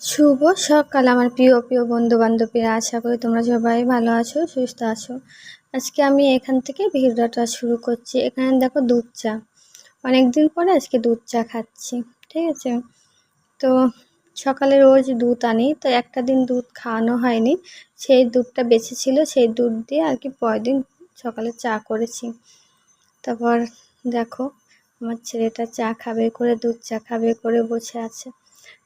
শুভ সকাল, আমার প্রিয় প্রিয় বন্ধু বান্ধবীরা আশা করি তোমরা সবাই ভালো আছো, সুস্থ আছো। আজকে আমি এখান থেকে ভিডিওটা শুরু করছি। এখানে দেখো দুধ চা। অনেকদিন পরে আজকে দুধ চা খাচ্ছি, ঠিক আছে? তো সকালে রোজ দুধ আনি, তো একটা দিন দুধ খাওয়ানো হয়নি। সেই দুধটা বেঁচে ছিল, সেই দুধ দিয়ে আর কি পরের দিন সকালে চা করেছি। তারপর দেখো, আমার ছেলেটা চা খাবে করে, দুধ চা খাবে করে বসে আছে।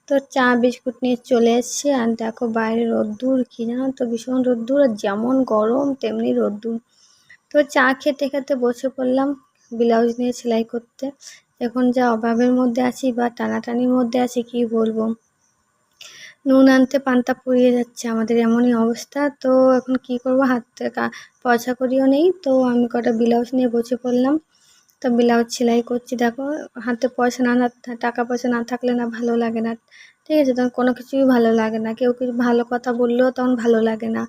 তো চা, বিস্কুট নিয়ে চলে এসেছি। আর দেখো বাইরে রোদ্দুর, কী জানো তো? ভীষণ রোদ্দুর আর যেমন গরম, তেমনি রোদ্দুর। তো চা খেতে খেতে বসে পড়লাম ব্লাউজ নিয়ে সেলাই করতে। এখন যা অভাবের মধ্যে আছি বা টানাটানির মধ্যে আছি, কি বলব? নুন আনতে পান্তা পুড়িয়ে যাচ্ছে, আমাদের এমনই অবস্থা। তো এখন কি করব? হাত পয়সা করিও নেই। তো আমি কটা ব্লাউজ নিয়ে বসে পড়লাম। তো ব্লাউজ সেলাই করছি, দেখো, হাতে পয়সা না টাকা পয়সা না থাকলে না ভালো লাগে না। ঠিক আছে, তখন কোনো কিছুই ভালো লাগে না। কেউ কিছু ভালো কথা বললেও তখন ভালো লাগে না।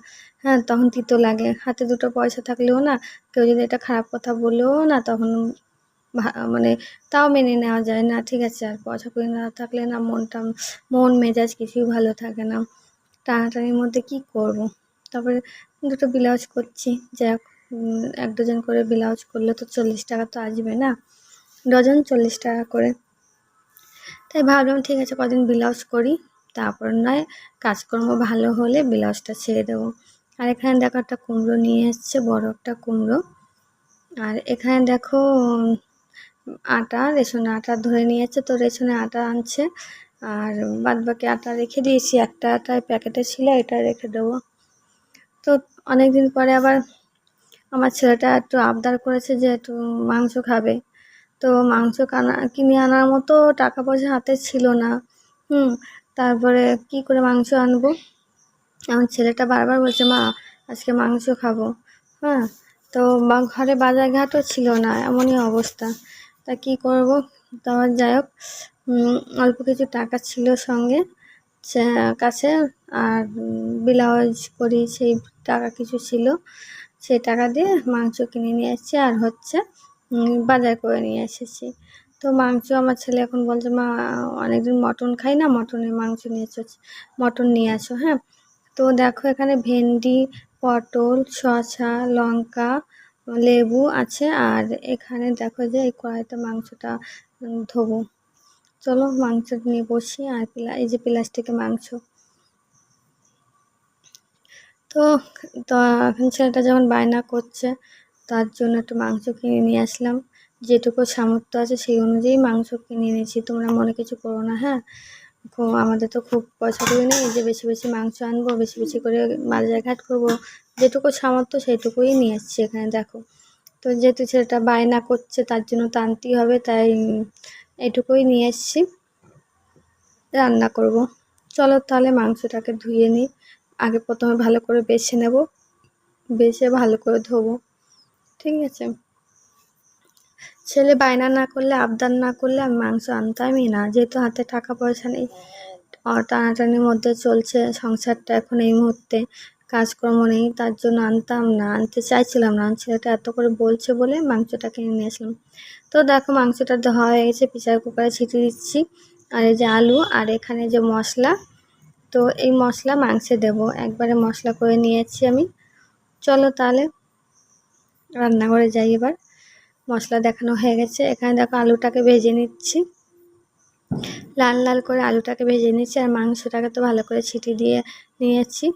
হ্যাঁ তখন তিতো লাগে। হাতে দুটো পয়সা থাকলেও না, কেউ যদি এটা খারাপ কথা বললেও না, তখন মানে তাও মেনে নেওয়া যায় না। ঠিক আছে, আর পয়সা করে না থাকলে না মনটা, মন, মেজাজ কিছুই ভালো থাকে না। টানাটানির মধ্যে কি করব? তারপরে দুটো ব্লাউজ করছি, যাক। এক ডজন করে ব্লাউজ করলে তো চল্লিশ টাকা তো আসবে না। ডজন চল্লিশ টাকা করে। তাই ভাবলাম, ঠিক আছে, কদিন ব্লাউজ করি, তারপর নয়, কাজকর্ম ভালো হলে ব্লাউজটা ছেড়ে দেবো। আর এখানে দেখো একটা কুমড়ো নিয়ে এসছে, বড় একটা কুমড়ো। আর এখানে দেখো, আটা, রেশনে আটা ধরে নিয়েছে তো রেশনে আটা আনছে। আর বাদ বাকি আটা রেখে দিয়েছি, একটা আটায় প্যাকেটে ছিল, এটা রেখে দেবো। তো অনেক দিন পরে আবার আমার ছেলেটা একটু আবদার করেছে যে একটু মাংস খাবে। তো মাংস কানা, কিনে আনার মতো টাকা পয়সা হাতে ছিল না। হুম, তারপরে কি করে মাংস আনব? আমার ছেলেটা বারবার বলছে, মা, আজকে মাংস খাব। হ্যাঁ তো ঘরে বাজার ঘাটও ছিল না, এমনই অবস্থা। তা কি করব? তারপর যাই হোক অল্প কিছু টাকা ছিল সঙ্গে কাছে, আর ব্লাউজ করি সেই টাকা কিছু ছিল। সেই টাকা দিয়ে মাংস কিনে নিয়ে এসেছি আর হচ্ছে বাজার করে নিয়ে এসেছি। তো মাংস আমার ছেলে এখন বলছে, মা, অনেকদিন মটন খাই না, মটনের মাংস নিয়ে এসো, মটন নিয়ে আসো হ্যাঁ? তো দেখো এখানে ভেন্ডি, পটল, শসা, লঙ্কা, লেবু আছে আর এখানে দেখো যে এই কড়াইতে মাংসটা ধোবো। চলো মাংস নিয়ে বসি আর এই যে প্লাস্টিকে মাংস। তো এখন ছেলেটা যখন বায়না করছে, তার জন্য একটু মাংস কিনে নিয়ে আসলাম। যেটুকু সামর্থ্য আছে সেই অনুযায়ী মাংস কিনে এনেছি। তোমরা মনে কিছু করো না হ্যাঁ? আমাদের তো খুব পয়সা করে নেই যে বেশি বেশি মাংস আনব, বেশি বেশি করে বাজার ঘাট করব। যেটুকু সামর্থ্য সেইটুকুই নিয়ে আসছি এখানে, দেখো। তো যেহেতু ছেলেটা বায়না করছে, তার জন্য তো আনতেই হবে, তাই এটুকুই নিয়ে এসছি রান্না করব। চলো তাহলে মাংসটাকে ধুয়ে নিই। আগে প্রথমে ভালো করে বেছে নেব, বেছে ভালো করে ধোবো, ঠিক আছে? ছেলে বায়না না করলে, আবদার না করলে আমি মাংস আনতামই না, যেহেতু হাতে টাকা পয়সা নেই টানাটানির মধ্যে চলছে সংসারটা এখন এই মুহূর্তে, কাজকর্ম নেই, তার জন্য আনতাম না, আনতে চাইছিলাম না, ছেলেটা এত করে বলছে বলে মাংসটা কিনে নিয়ে আসলাম। তো দেখো মাংসটা ধোয়া হয়ে গেছে, প্রেসার কুকারে ছিটিয়ে দিচ্ছি, আর এই যে আলু, আর এখানে যে মশলা তো এই মশলা মাংসে দেব। একবারে মশলা করে নিয়েছি আমি। চলো তাহলে রান্নাঘরে যাই এবার। মশলা দেখানো হয়ে গেছে। এখানে দেখো আলুটাকে ভেজে নিচ্ছি। লাল লাল করে আলুটাকে ভেজে নিচ্ছি আর মাংসটাকে তো ভালো করে ছিটি দিয়ে নিয়েছি।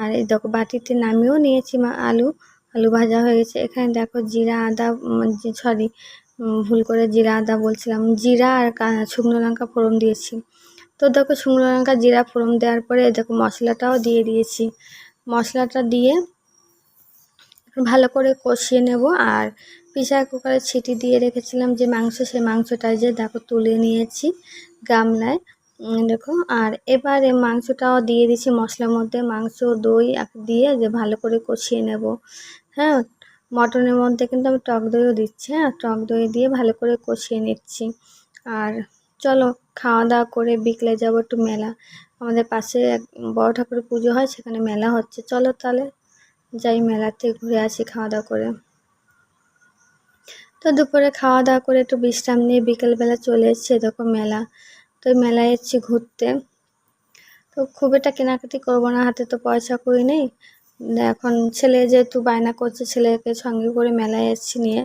আর এই দেখো বাটিতে নামিয়েও নিয়েছি মা আলু। আলু ভাজা হয়ে গেছে। এখানে দেখো জিরা, আদা সরি ভুল করে জিরা, আদা বলছিলাম। জিরা আর শুকনো লঙ্কা ফোড়ন দিয়েছি। তো দেখো শুকনো লঙ্কা জিরা ফোড়ন দেওয়ার পরে দেখো মশলাটাও দিয়ে দিয়েছি। মশলাটা দিয়ে ভালো করে কষিয়ে নেব আর প্রেসার কুকারে ছিটি দিয়ে রেখেছিলাম যে মাংস, সেই মাংসটা যে দেখো তুলে নিয়েছি গামলায়। দেখো, আর এবারে মাংসটাও দিয়ে দিচ্ছি মশলার মধ্যে মাংস, দই দিয়ে যে ভালো করে কষিয়ে নেব। হ্যাঁ মটনের মধ্যে কিন্তু আমি টক দইও দিচ্ছি হ্যাঁ টক দই দিয়ে ভালো করে কষিয়ে নিচ্ছি। আর চলো খাওয়া দাওয়া করে বিকেলে যাব একটু মেলা। আমাদের পাশে এক বড় ঠাকুরের পুজো হয়, সেখানে মেলা হচ্ছে। চলো তাহলে যাই মেলাতে, ঘুরে আসি খাওয়া দাওয়া করে। তো দুপুরে খাওয়া দাওয়া করে একটু বিশ্রাম নিয়ে বিকেলবেলা চলে এসছে এরকম মেলা। তো মেলায় এসেছি ঘুরতে। তো খুব একটা কেনাকাটি করব না, হাতে তো পয়সা করি নেই। এখন ছেলে যেহেতু বায়না করছে, ছেলেকে সঙ্গে করে মেলায় এসেছি নিয়ে।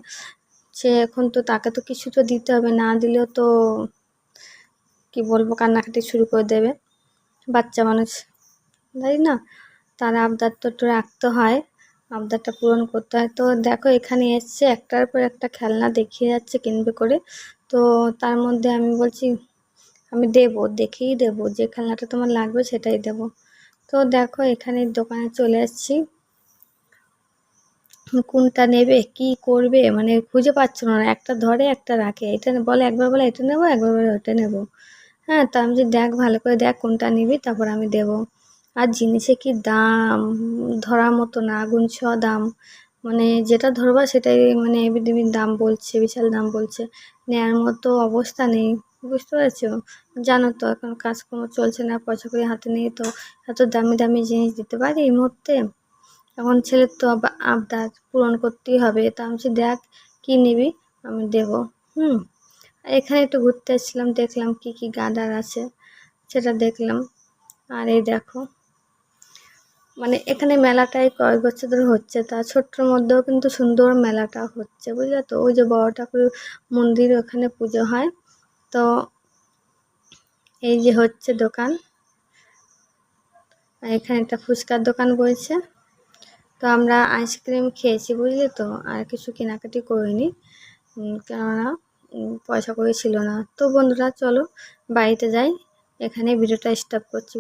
সে এখন তো তাকে তো কিছু তো দিতে হবে, না দিলেও তো কি বলব, কান্নাকাটি শুরু করে দেবে। বাচ্চা মানুষ তাই না, তার আবদার তো একটু রাখতে হয়, আবদারটা পূরণ করতে হয়। তো দেখো, এখানে এসছে, একটার পর একটা খেলনা দেখিয়ে যাচ্ছে কিনবে করে। তো তার মধ্যে আমি বলছি, আমি দেবো, দেখেই দেবো, যে খেলনাটা তোমার লাগবে সেটাই দেবো। তো দেখো, এখানে দোকানে চলে আসছি কোনটা নেবে, কি করবে মানে খুঁজে পাচ্ছ না, একটা ধরে, একটা রাখে। এটা বলে একবার বলে, এটা নেব, একবার বলে ওটা নেব। হ্যাঁ তা আমি যে দেখ, ভালো করে দেখ কোনটা নিবি, তারপর আমি দেবো। আর জিনিসে কি দাম? ধরার মতো না আগুন ছ দাম। মানে যেটা ধরবা সেটাই মানে এবিডিবির দাম বলছে, বিশাল দাম বলছে। নেওয়ার মতো অবস্থা নেই, বুঝতে পারছ? জানো তো, এখন কাজকর্ম চলছে না, পয়সা করে হাতে নেই, তো এত দামি দামি জিনিস দিতে পারি এই মুহূর্তে? এখন ছেলের তো আবা- আবদার পূরণ করতেই হবে, তা আমি দেখ, কী নিবি, আমি দেবো, হুম? এখানে একটু ঘুরতে এসেছিলাম দেখলাম কি কি গার্ডার আছে, সেটা দেখলাম। আর এই দেখো মানে এখানে মেলাটাই কয়েক বছর ধরে হচ্ছে, তা ছোট্টর মধ্যেও কিন্তু সুন্দর মেলাটা হচ্ছে, বুঝলে তো? ওই যে বড় ঠাকুর মন্দির, ওখানে পুজো হয়। তো এই যে হচ্ছে দোকান এখানে একটা ফুচকার দোকান বলছে তো আমরা আইসক্রিম খেয়েছি, বুঝলি তো? আর কিছু কেনাকাটি করিনি। কেননা পয়সা করে ছিল না। তো বন্ধুরা চলো বাড়িতে যাই। এখানে ভিডিওটা স্টপ করছি।